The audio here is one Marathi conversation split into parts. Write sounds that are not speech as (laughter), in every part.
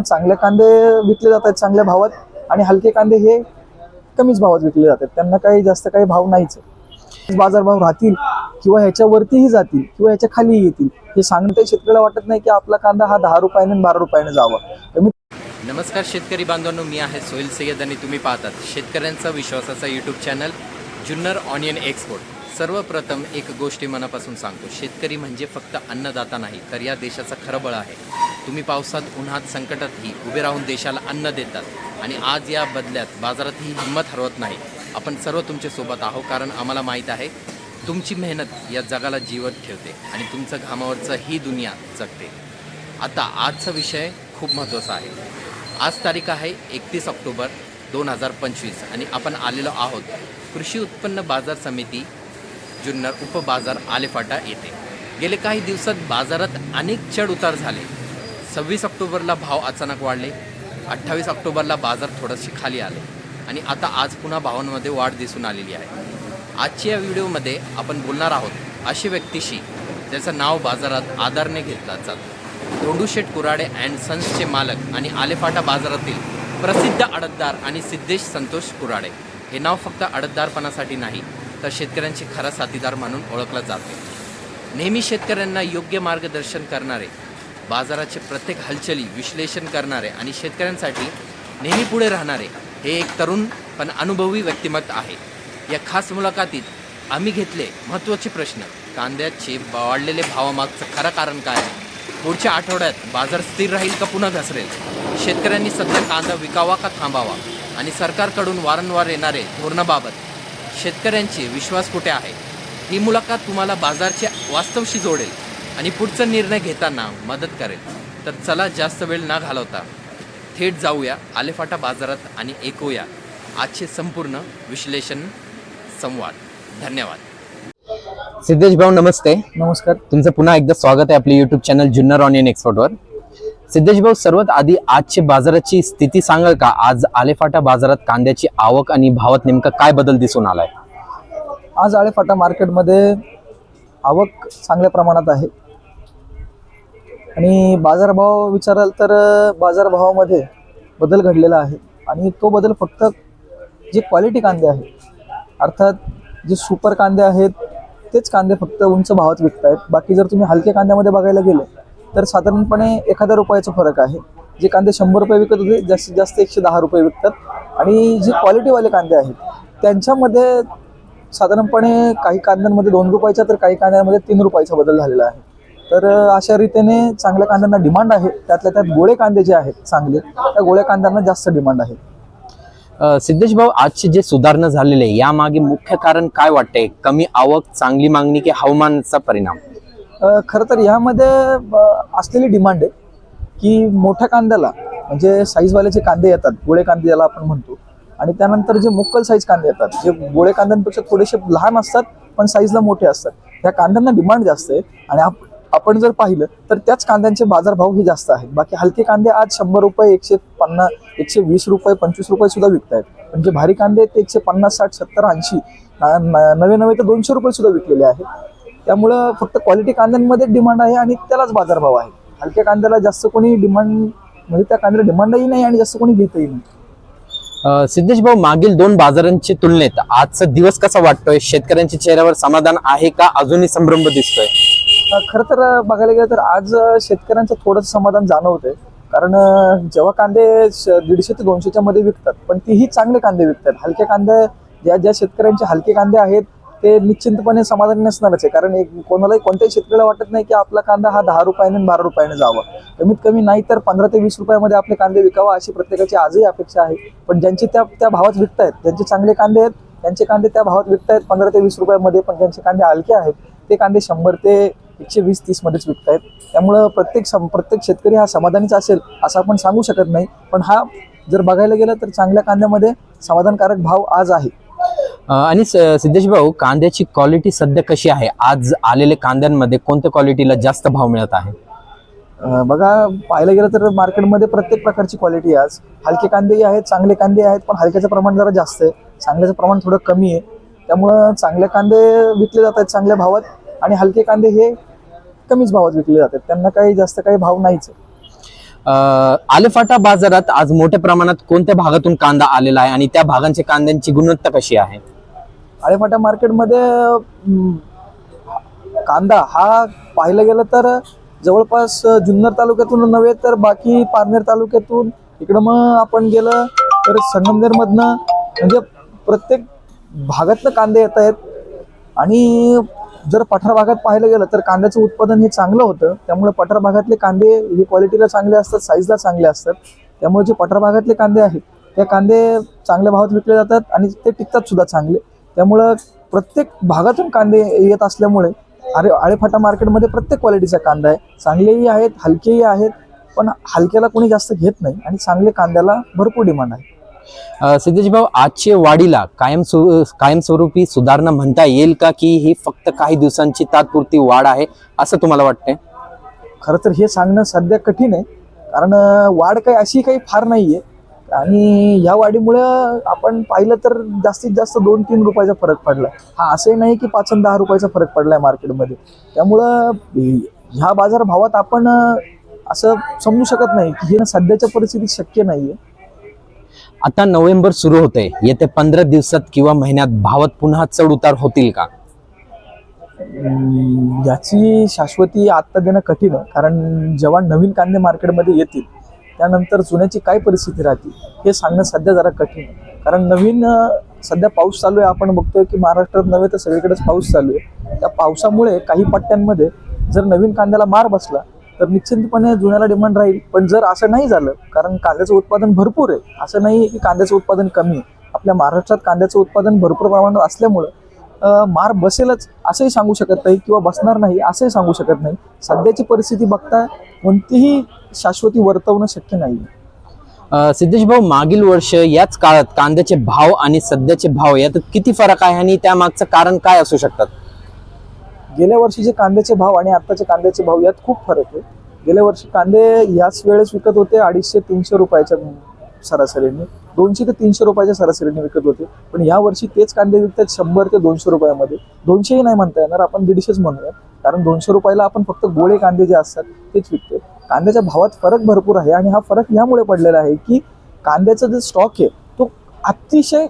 चांगले कांदे विकले जात आहेत चांगल्या भावात आणि हलके कांदे हे कमीच भावात विकले जातात. त्यांना काही जास्त काही भाव नाहीच बाजार बाजारभाव राहतील किंवा ह्याच्यावरतीही जातील किंवा ह्याच्या खाली येतील हे सांगते शेतकऱ्याला वाटत नाही की आपला कांदा हा दहा रुपयाने बारा रुपयाने जावा. नमस्कार शेतकरी बांधवांनो मी आहे सोहेल सय्यद आणि तुम्ही पाहतात शेतकऱ्यांचा विश्वासाचा YouTube channel Junnar onion export सर्वप्रथम एक गोष्टी मनापासून सांगतो. शेतकरी म्हणजे फक्त अन्नदाता नाही तर या देशाचा खरं बळ आहे. तुम्ही पावसात उन्हात संकटातही उभे राहून देशाला अन्न देतात आणि आज या बदल्यात बाजारात ही हिंमत हरवत नाही. आपण सर्व तुमच्यासोबत आहो कारण आम्हाला माहीत आहे तुमची मेहनत या जगाला जीवत ठेवते आणि तुमचं घामावरचं ही दुनिया जगते. आता आजचा विषय खूप महत्त्वाचा आहे. आज तारीख आहे एकतीस ऑक्टोबर दोन हजार पंचवीस आणि आपण आलेलो आहोत कृषी उत्पन्न बाजार समिती जुन्नर उपबाजार आलेफाटा येथे. गेले काही दिवसात बाजारात अनेक चढ उतार झाले. सव्वीस ऑक्टोबरला भाव अचानक वाढले. अठ्ठावीस ऑक्टोबरला बाजार थोडेसे खाली आले आणि आता आज पुन्हा भावांमध्ये वाढ दिसून आलेली आहे. आजच्या या व्हिडिओमध्ये आपण बोलणार आहोत अशी व्यक्तीशी ज्याचं नाव बाजारात आदरने घेतला जातं. धोंडूशेठ कुराडे अँड सन्सचे मालक आणि आलेफाटा बाजारातील प्रसिद्ध अडतदार आणि सिद्धेश संतोष कुराडे. हे नाव फक्त अडतदारपणासाठी नाही तर शेतकऱ्यांचे खरा साथीदार म्हणून ओळखलं जाते. नेहमी शेतकऱ्यांना योग्य मार्गदर्शन करणारे बाजाराचे प्रत्येक हालचाली विश्लेषण करणारे आणि शेतकऱ्यांसाठी नेहमी पुढे राहणारे हे एक तरुण पण अनुभवी व्यक्तिमत्व आहे. या खास मुलाखतीत आम्ही घेतले महत्त्वाचे प्रश्न. कांद्याचे वाढलेले भावामागचं खरं कारण काय? आहे पुढच्या आठवड्यात बाजार स्थिर राहील का पुन्हा घसरेल? शेतकऱ्यांनी सध्या कांदा विकावा का थांबावा? आणि सरकारकडून वारंवार येणारे धोरणाबाबत शेतकऱ्यांचे विश्वास कुठे आहे? ही मुलाखत तुम्हाला बाजारच्या वास्तवशी जोडेल आणि पुढचा निर्णय घेताना मदत करेल. तर चला जास्त वेळ न घालवता थेट जाऊया आलेफाटा बाजारात आणि ऐकूया आजचे संपूर्ण विश्लेषण संवाद. धन्यवाद. सिद्धेश भाऊ नमस्ते. नमस्कार. तुमचं पुन्हा एकदा स्वागत आहे आपल्या युट्यूब चॅनल जुन्नर ऑनियन एक्सपोर्टवर सिद्धेश भाऊ सर्वात आधी आजची बाजाराची स्थिती सांगाल का? आज आलेफाटा बाजारात कांद्याची आवक आणि भावात नेमका काय बदल दिसून आलाय? आज आळेफाटा मार्केटमध्ये आवक चांगल्या प्रमाणात आहे. आणि बाजारभाव विचाराल तर बाजारभावामध्ये बदल घडलेला आहे. आणि तो बदल फक्त जे क्वालिटी कांदे आहेत अर्थात जे सुपर कांदे आहेत तेच कांदे फक्त उंच भावात विकत आहेत बाकी जर तुम्ही हलक्या कांद्यामध्ये बघायला गेले तर साधारणपणे एखाद्या रुपयाचा फरक आहे. जे कांदे शंभर रुपये विकत होते जास्तीत जास्त एकशे दहा रुपये विकतात. आणि जे क्वालिटीवाले कांदे आहेत त्यांच्यामध्ये साधारणपणे काही कांद्यांमध्ये दोन रुपयाचा तर काही कांद्यांमध्ये तीन रुपयाचा बदल झालेला आहे. तर अशा रीतीने चांगल्या कांद्यांना डिमांड आहे. त्यातल्या त्यात गोळे कांदे जे आहेत चांगले त्या गोळ्या कांद्यांना जास्त डिमांड आहे. सिद्धेश भाऊ आजचे जे सुधारणा झालेले यामागे मुख्य कारण काय वाटतंय? कमी आवक चांगली मागणी की हवामानाचा परिणाम? खरं तर ह्यामध्ये असलेली डिमांड आहे की मोठ्या कांद्याला म्हणजे साईजवाल्याचे कांदे येतात गोळे कांदे ज्याला आपण म्हणतो आणि त्यानंतर जे मुक्कल साईज कांदे येतात जे गोळे कांद्यांपेक्षा थोडेसे लहान असतात पण साईजला मोठे असतात त्या कांद्यांना डिमांड जास्त आहे. आणि आप- आपण जर पाहिलं तर त्याच कांद्यांचे बाजारभाव हे जास्त आहेत. बाकी हलके कांदे आज शंभर रुपये एकशे पन्नास एकशे वीस रुपये पंचवीस रुपये सुद्धा विकत आहेत पण जे भारी कांदे आहेत ते एकशे पन्नास साठ सत्तर ऐंशी नवे नवे तर दोनशे रुपये सुद्धा विकलेले आहेत. त्यामुळं फक्त क्वालिटी कांद्यांमध्ये डिमांड आहे आणि त्यालाच बाजारभाव आहे. हलक्या कांद्याला जास्त कोणी डिमांड म्हणजे त्या कांद्याला डिमांडही नाही आणि जास्त कोणी घेतही नाही. सिद्धेश भाऊ मागील दोन बाजारांच्या तुलनेत आजचा दिवस कसा वाटतोय? शेतकऱ्यांच्या चेहऱ्यावर समाधान आहे का? अजूनही संभ्रम दिसतोय. खरं तर बघायला गेलं तर आज शेतकऱ्यांचं थोडंसं समाधान जाणवतंय. कारण जेव्हा कांदे दीडशे ते दोनशेच्या मध्ये विकतात पण तीही चांगले कांदे विकतात. हलके कांदे ज्या ज्या शेतकऱ्यांचे हलके कांदे आहेत ते निश्चिंतपणे समाधानी नसणारच आहे. कारण एक कोणालाही कोणत्याही शेतकऱ्याला वाटत नाही की आपला कांदा हा दहा रुपयाने बारा रुपयाने जावा. कमीत कमी नाही तर पंधरा ते वीस रुपयामध्ये आपले कांदे विकावा अशी प्रत्येकाची आजही अपेक्षा आहे. पण ज्यांचे त्या त्या भावात विकतायत ज्यांचे चांगले कांदे आहेत त्यांचे कांदे त्या भावात विकतायत पंधरा ते वीस रुपयामध्ये पण ज्यांचे कांदे हलके आहेत ते कांदे शंभर ते एकशे वीस तीस मध्येच विकतायत त्यामुळं प्रत्येक सम प्रत्येक शेतकरी हा समाधानीच असेल असं आपण सांगू शकत नाही. पण हा जर बघायला गेलं तर चांगल्या कांद्यामध्ये समाधानकारक भाव आज आहे. आणि स- सिद्धेश भाऊ कांद्याची क्वालिटी सध्या कशी आहे? आज आलेले कांद्यांमध्ये कोणत्या क्वालिटीला जास्त भाव मिळत आहे? बघा पाहायला गेलं तर मार्केटमध्ये प्रत्येक प्रकारची क्वालिटी आहे. आज हलके कांदेही आहेत चांगले कांदे आहेत पण हलक्याचं प्रमाण जरा जास्त आहे. चांगल्याचं प्रमाण थोडं कमी आहे. त्यामुळं चांगले कांदे विकले जात आहेत चांगल्या भावात आणि हलके कांदे हे कमीच भावात विकले जातात त्यांना काही जास्त काही भाव नाहीच आहे. आलेफाटा बाजारात आज मोठ्या प्रमाणात कोणत्या भागातून कांदा आलेला आहे आणि त्या भागांच्या कांद्यांची गुणवत्ता कशी आहे? आळेफाटा मार्केटमध्ये कांदा हा पाहायला गेलं तर जवळपास जुन्नर तालुक्यातून नव्हे तर बाकी पारनेर तालुक्यातून इकडं मग आपण गेलं तर संगमनेरमधनं म्हणजे प्रत्येक भागातनं कांदे येत आहेत. आणि जर पठार भागात पाहायला गेलं तर कांद्याचं उत्पादन हे चांगलं होतं. त्यामुळे पठार भागातले कांदे हे क्वालिटीला चांगले असतात साईजला चांगले असतात. त्यामुळे जे पठार भागातले कांदे आहेत ते कांदे चांगल्या भावात विकले जातात आणि ते टिकतात सुद्धा चांगले. त्यामुळं प्रत्येक भागातून कांदे येत असल्यामुळे अरे आळेफाटा मार्केटमध्ये प्रत्येक क्वालिटीचा कांदा आहे. चांगलेही आहेत हलकेही आहेत पण हलक्याला कोणी जास्त घेत नाही आणि चांगले कांद्याला भरपूर डिमांड आहे. सिद्धेश भाऊ आजचे वाढीला कायम सु- कायमस्वरूपी सुधारणा म्हणता येईल का की ही फक्त काही दिवसांची तात्पुरती वाढ आहे असं तुम्हाला वाटतंय? खरं तर हे सांगणं सध्या कठीण आहे. कारण वाढ काही अशी काही फार नाही आहे आणि ह्या वाढीमुळं आपण पाहिलं तर जास्तीत जास्त दोन तीन रुपयाचा फरक पडला. हा असंही नाही की पाच आणि दहा रुपयाचा फरक पडला आहे मार्केटमध्ये. त्यामुळं ह्या बाजार भावात आपण असं समजू शकत नाही की हे सध्याच्या परिस्थितीत शक्य नाही आहे आता नोव्हेंबर सुरू होते येत्या पंधरा दिवसात किंवा महिन्यात भावात पुन्हा चढ उतार होतील का? याची शाश्वती आत्ता देणं कठीण आहे. कारण जेव्हा नवीन कांदे मार्केटमध्ये येतील त्यानंतर जुन्याची काय परिस्थिती राहते हे सांगणं सध्या जरा कठीण आहे. कारण नवीन सध्या पाऊस चालू आहे आपण बघतोय की महाराष्ट्रात नव्हे तर सगळीकडेच पाऊस चालू आहे. त्या पावसामुळे काही पट्ट्यांमध्ये जर नवीन कांद्याला मार बसला तर निश्चितपणे जुन्याला डिमांड राहील. पण जर असं नाही झालं कारण कांद्याचं उत्पादन भरपूर आहे असं नाही की कांद्याचं उत्पादन कमी आहे. आपल्या महाराष्ट्रात कांद्याचं उत्पादन भरपूर प्रमाणात असल्यामुळं मार बसेलच असंही सांगू शकत नाही किंवा बसणार नाही असंही सांगू शकत नाही. सध्याची परिस्थिती बघता कोणतीही शाश्वती वर्तवणं शक्य नाही. सिद्धेश भाऊ मागील वर्ष याच काळात कांद्याचे भाव आणि सध्याचे भाव यात किती फरक आहे आणि त्यामागचं कारण काय असू शकतात? गेल्या वर्षीचे कांद्याचे भाव आणि आत्ताचे कांद्याचे भाव यात खूप फरक आहे. गेल्या वर्षी कांदे याच वेळेस विकत होते अडीचशे तीनशे रुपयाच्या सरासरीने. दोनशे ते तीनशे रुपयाच्या सरासरीने विकत होते. पण या वर्षी तेच कांदे विकतात शंभर ते दोनशे रुपयामध्ये. दोनशेही नाही म्हणता येणार आपण दीडशेच म्हणूयात. कारण दोनशे रुपयाला आपण फक्त गोळे कांदे जे असतात तेच विकतो कांद्याच्या भावात फरक भरपूर आहे आणि हा फरक यामुळे पडलेला आहे की कांद्याचा जो स्टॉक आहे तो अतिशय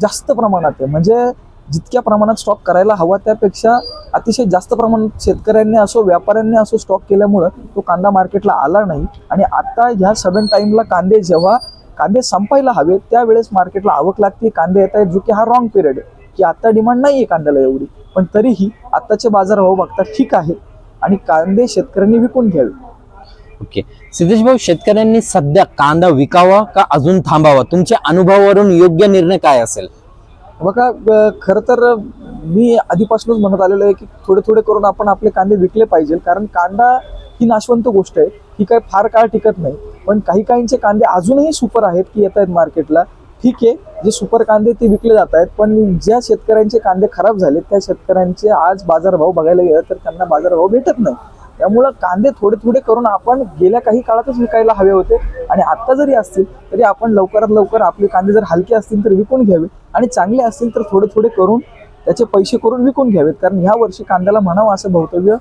जास्त प्रमाणात आहे. म्हणजे जितक्या प्रमाणात स्टॉक करायला हवा त्यापेक्षा अतिशय जास्त प्रमाणात शेतकऱ्यांनी असो व्यापाऱ्यांनी असो स्टॉक केल्यामुळं तो कांदा मार्केटला आला नाही. आणि आता ह्या सडन टाईमला कांदे जेव्हा कांदे संपायला हवे त्यावेळेस मार्केटला आवक लागते कांदे येत आहेत जो की हा रॉंग पिरियड आहे की आता डिमांड नाही आहे कांद्याला एवढी. पण तरीही आताचे बाजारभाव बघता ठीक आहे आणि कांदे शेतकऱ्यांनी विकून घ्यावे. ओके. सिद्धेश भाऊ शेतकऱ्यांनी सध्या कांदा विकावा का अजून थांबावा? तुमच्या अनुभवावरून योग्य निर्णय काय असेल? बघा खरं तर मी आधीपासूनच म्हणत आलेलो आहे की थोडे थोडे करून आपण आपले कांदे विकले पाहिजे कारण कांदा ही नाशवंत गोष्ट आहे. ही काय फार काळ टिकत नाही. पण काही काहींचे कांदे अजूनही सुपर आहेत की येत आहेत मार्केटला. ठीक आहे जे सुपर कांदे ते विकले जात आहेत पण ज्या शेतकऱ्यांचे कांदे खराब झाले त्या शेतकऱ्यांचे आज बाजारभाव बघायला गेलं तर त्यांना बाजारभाव भेटत नाही. त्यामुळं कांदे थोडे थोडे करून आपण गेल्या काही काळातच विकायला हवे होते. आणि आत्ता जरी असतील तरी आपण लवकरात लवकर आपले कांदे जर हलके असतील तर विकून घ्यावे. आणि चांगले असतील तर थोडे थोडे करून त्याचे पैसे करून विकून घ्यावेत. कारण ह्या वर्षी कांद्याला म्हणावं असं भवतव्य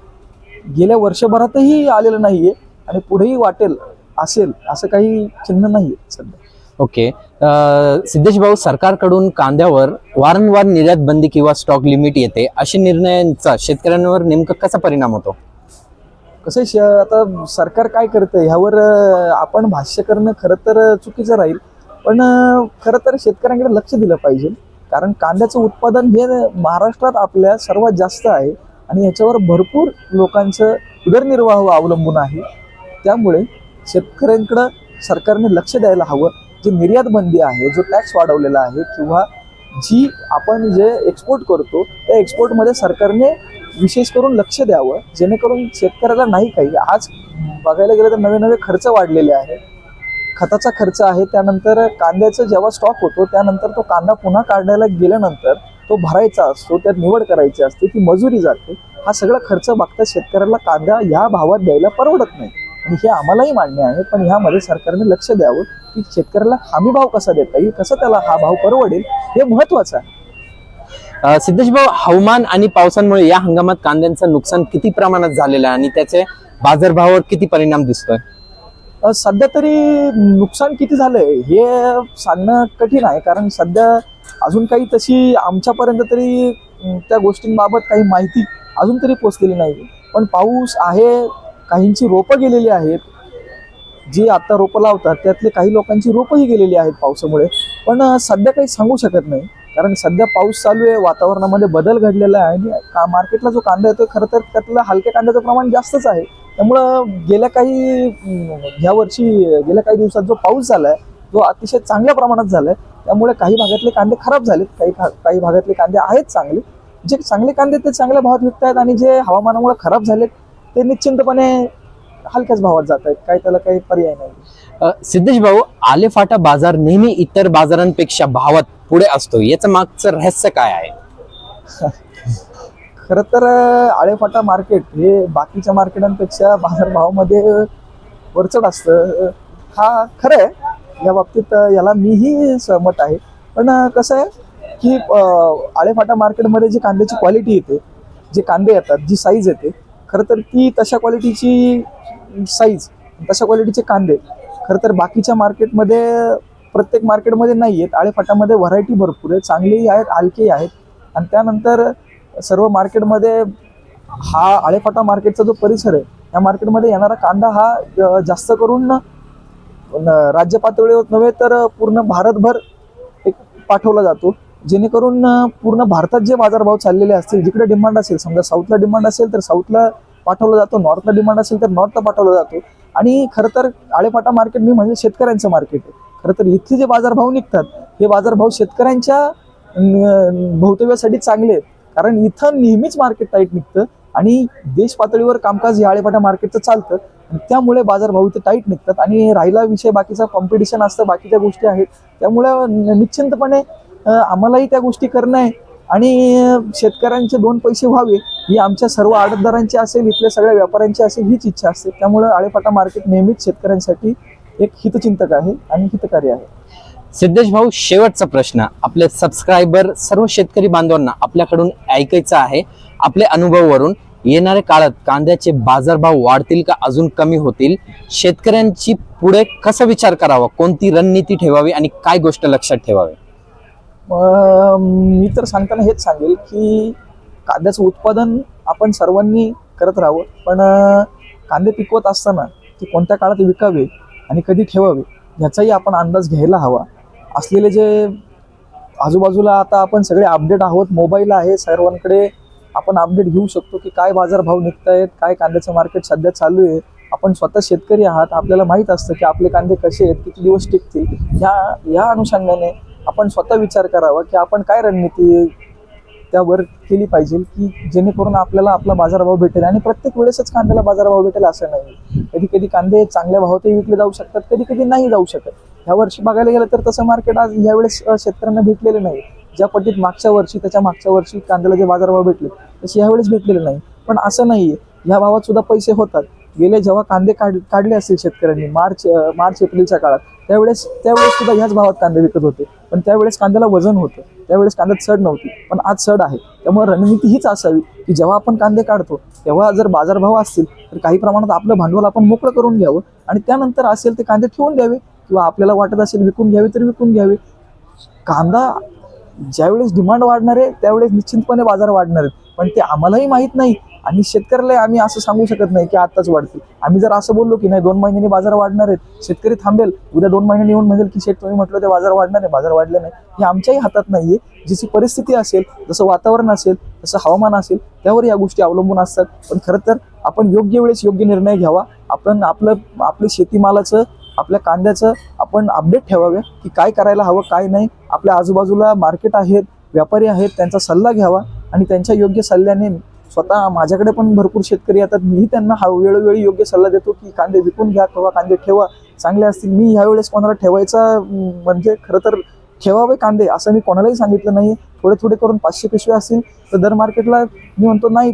गेल्या वर्षभरातही आलेलं नाहीये आणि पुढेही वाटेल असेल असं काही चिन्ह नाहीये सध्या. ओके. सिद्धेश भाऊ सरकारकडून कांद्यावर वारंवार निर्यात बंदी किंवा स्टॉक लिमिट येते अशा निर्णयांचा शेतकऱ्यांवर नेमका कसा परिणाम होतो? कसं श- आता सरकार काय करतं ह्यावर अं, आपण भाष्य करणं खरं तर चुकीचं राहील पण अं, खरं तर शेतकऱ्यांकडे लक्ष दिलं पाहिजे कारण कांद्याचं उत्पादन हे महाराष्ट्रात आपल्या सर्वात जास्त आहे आणि याच्यावर भरपूर लोकांचं उदरनिर्वाह अवलंबून आहे. त्यामुळे शेतकऱ्यांकडं सरकारने लक्ष द्यायला हवं. जी निर्यात बंदी आहे जो टॅक्स वाढवलेला आहे किंवा जी आपण जे एक्सपोर्ट करतो त्या एक्सपोर्टमध्ये सरकारने विशेष करून लक्ष द्यावं. जेणेकरून शेतकऱ्याला नाही काही. आज बघायला गेलं तर नवे नवे खर्च वाढलेले आहे खताचा खर्च आहे त्यानंतर कांद्याचं जेव्हा स्टॉक होतो त्यानंतर तो कांदा पुन्हा काढायला गेल्यानंतर तो भरायचा असतो त्यात निवड करायची असते ती मजुरी जाते हा सगळा खर्च बघता शेतकऱ्याला कांदा ह्या भावात द्यायला परवडत नाही. आणि हे आम्हालाही मान्य आहे पण ह्यामध्ये सरकारने लक्ष द्यावं की शेतकऱ्याला हमी भाव कसा देता येईल कसं त्याला हा भाव परवडेल हे महत्वाचं आहे. सिद्धेश भाऊ हवामान आणि पावसामुळे या हंगामात कांद्यांचं नुकसान किती प्रमाणात झालेलं आहे आणि त्याचे बाजारभावावर किती परिणाम दिसतोय? सध्या तरी नुकसान किती झालंय हे सांगणं कठीण आहे कारण सध्या अजून काही तशी आमच्यापर्यंत तरी त्या गोष्टींबाबत काही माहिती अजून तरी पोचलेली नाही. पण पाऊस आहे काहींची रोपं गेलेली आहेत. जी आत्ता रोपं लावतात त्यातले काही लोकांची रोपंही गेलेली आहेत पावसामुळे. पण सध्या काही सांगू शकत नाही. कारण सध्या पाऊस चालू आहे वातावरणामध्ये बदल घडलेला आहे आणि का मार्केटला जो कांदा येतो खरं तर त्यातलं हलक्या कांद्याचं प्रमाण जास्तच आहे. त्यामुळं गेल्या काही ह्या वर्षी गेल्या काही दिवसात जो पाऊस झाला आहे जो अतिशय चांगल्या प्रमाणात झाला आहे त्यामुळे काही भागातले कांदे खराब झालेत. काही काही भागातले कांदे आहेत चांगले. जे चांगले कांदे ते चांगल्या भावात विकत आहेत आणि जे हवामानामुळे खराब झालेत ते निश्चिंतपणे हलक्याच भावात जात आहेत. काही त्याला काही पर्याय नाही. सिद्धेश भाऊ आलेफाटा बाजार नेहमी इतर बाजारांपेक्षा भावात पुढे असतो. याचं मागचं रहस्य काय आहे? (laughs) खरं तर आळेफाटा मार्केट हे बाकीच्या मार्केटांपेक्षा बाजारभावामध्ये वरचढ असतं. हा खरं आहे. या बाबतीत याला मीही सहमत आहे. पण कसं आहे की आळेफाटा मार्केटमध्ये जी कांद्याची क्वालिटी येते जे कांदे येतात जी साईज येते खरं तर ती तशा क्वालिटीची साईज तशा क्वालिटीचे कांदे खरं तर बाकीच्या मार्केटमध्ये प्रत्येक मार्केटमध्ये नाही आहेत. आळेफाटामध्ये व्हरायटी भरपूर आहे चांगलेही आहेत हलकेही आहेत. आणि त्यानंतर सर्व मार्केटमध्ये हा आळेफाटा मार्केटचा जो परिसर आहे या मार्केटमध्ये येणारा कांदा हा जास्त करून राज्य पातळीवर नव्हे तर पूर्ण भारतभर एक पाठवला जातो. जेणेकरून पूर्ण भारतात जे बाजारभाव चाललेले असतील जिकडे डिमांड असेल समजा साऊथला डिमांड असेल तर साऊथला पाठवला जातो. नॉर्थला डिमांड असेल तर नॉर्थला पाठवला जातो. आणि खरं तर आळेपाटा मार्केट मी म्हणजे शेतकऱ्यांचं मार्केट आहे. खरं तर इथले जे बाजारभाव निघतात हे बाजारभाव शेतकऱ्यांच्या भौतव्यासाठी चांगले आहेत. कारण इथं नेहमीच मार्केट टाईट निघतं. आणि देश पातळीवर कामकाज हे आळेपाटा मार्केटचं चालतं. आणि त्यामुळे बाजारभाव इथे टाईट निघतात. आणि राहिला विषय बाकीचा कॉम्पिटिशन असतं बाकीच्या गोष्टी आहेत. त्यामुळे निश्चिंतपणे आम्हालाही त्या गोष्टी करणं आहे. आणि शेतकऱ्यांचे दोन पैसे व्हावे ही आमच्या सर्व आडतदारांची असेल इथल्या सगळ्या व्यापाऱ्यांची असेल हीच इच्छा असते. त्यामुळे आळेपाटा मार्केट नेहमीच शेतकऱ्यांसाठी एक हितचिंतक आहे आणि हितकार्य आहे. सिद्धेश भाऊ शेवटचा प्रश्न. आपले सबस्क्रायबर सर्व शेतकरी बांधवांना आपल्याकडून ऐकायचं आहे. आपल्या अनुभवावरून येणाऱ्या काळात कांद्याचे बाजारभाव वाढतील का अजून कमी होतील? शेतकऱ्यांची पुढे कसा विचार करावा? कोणती रणनीती ठेवावी आणि काय गोष्ट लक्षात ठेवावी? मी तर सांगताना हेच सांगेल की कांद्याचं उत्पादन आपण सर्वांनी करत राहावं. पण कांदे पिकवत असताना ते कोणत्या काळात विकावे आणि कधी ठेवावे याचाही आपण अंदाज घ्यायला हवा. असलेले जे आजूबाजूला आता आपण सगळे अपडेट आहोत मोबाईल आहे सर्वांकडे आपण अपडेट घेऊ शकतो की काय बाजारभाव निघत आहेत काय कांद्याचं मार्केट सध्या चालू आहे. आपण स्वतः शेतकरी आहात. आपल्याला माहीत असतं की आपले कांदे कसे आहेत किती दिवस टिकतील. ह्या या अनुषंगाने आपण स्वतः विचार करावा की आपण काय रणनीती त्यावर केली पाहिजे की जेणेकरून आपल्याला आपला बाजारभाव भेटेल आणि प्रत्येक वेळेसच कांद्याला बाजारभाव भेटेल असं नाही. कधी कधी कांदे चांगल्या भावातही विकले जाऊ शकतात कधी कधी नाही जाऊ शकत. ह्या वर्षी बघायला गेलं तर तसं मार्केट आज यावेळेस शेतकऱ्यांना भेटलेलं नाही. ज्या पटीत मागच्या वर्षी त्याच्या मागच्या वर्षी कांद्याला जे बाजारभाव भेटले तसे यावेळेस भेटलेले नाही. पण असं नाही आहे ह्या भावात सुद्धा पैसे होतात. गेले जेव्हा कांदे काढ काढले असतील शेतकऱ्यांनी मार्च मार्च एप्रिलच्या काळात त्यावेळेस त्यावेळेस सुद्धा ह्याच भावात कांदे विकत होते. पण त्यावेळेस कांद्याला वजन होतं. त्यावेळेस कांद्यात चढ नव्हती. पण आज चढ आहे. त्यामुळे रणनीती हीच असावी की जेव्हा आपण कांदे काढतो तेव्हा जर बाजारभाव असतील तर काही प्रमाणात आपलं भांडवल आपण मोकळं करून घ्यावं आणि त्यानंतर असेल ते कांदे ठेवून द्यावे किंवा आपल्याला वाटत असेल विकून घ्यावे तर विकून घ्यावे. कांदा ज्यावेळेस डिमांड वाढणार आहे त्यावेळेस निश्चितपणे बाजार वाढणार आहेत. पण ते आम्हालाही माहीत नाही आणि शेतकऱ्यालाही आम्ही असं सांगू शकत नाही की आताच वाढतील. आम्ही जर असं बोललो की नाही दोन महिन्यांनी बाजार वाढणार आहेत शेतकरी थांबेल उद्या दोन महिन्यांनी येऊन म्हणेल की शेत तुम्ही म्हटलं ते बाजार वाढणार आहे बाजार वाढले नाही. हे आमच्याही हातात नाही आहे जशी परिस्थिती असेल जसं वातावरण असेल जसं हवामान असेल त्यावर या गोष्टी अवलंबून असतात. पण खरं तर आपण योग्य वेळेस योग्य निर्णय घ्यावा. आपण आपलं आपलं शेतीमालाचं आपल्या कांद्याचं आपण अपडेट ठेवाव्या की काय करायला हवं काय नाही. आपल्या आजूबाजूला मार्केट आहेत व्यापारी आहेत त्यांचा सल्ला घ्यावा आणि त्यांच्या योग्य सल्ल्याने स्वतः माझ्याकडे पण भरपूर शेतकरी येतात. मीही त्यांना हा वेळोवेळी योग्य सल्ला देतो की कांदे विकून घ्या किंवा कांदे ठेवा चांगले असतील. मी ह्यावेळेस कोणाला ठेवायचा म्हणजे खरं तर ठेवावे कांदे असं मी कोणालाही सांगितलं नाही. थोडे थोडे करून पाचशे पिशव्या असतील तर दर मार्केटला मी म्हणतो नाही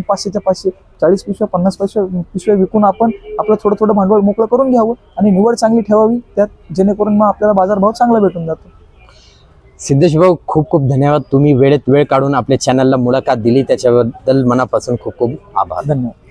पाचशेच्या पाचशे. चाळीस पिशव्या पन्नास पिशव्या पिशव्या विकून आपण आपलं थोडं थोडं भांडवल मोकळं करून घ्यावं आणि निवड चांगली ठेवावी त्यात जेणेकरून मग आपल्याला बाजारभाव चांगला भेटून जातो. सिद्धेश भाऊ खूप खूप धन्यवाद. तुम्ही वेळेत वेळ काढून आपल्या चॅनलला मुलाखत दिली. त्याच्याबद्दल मनापासून खूप खूप आभार. धन्यवाद.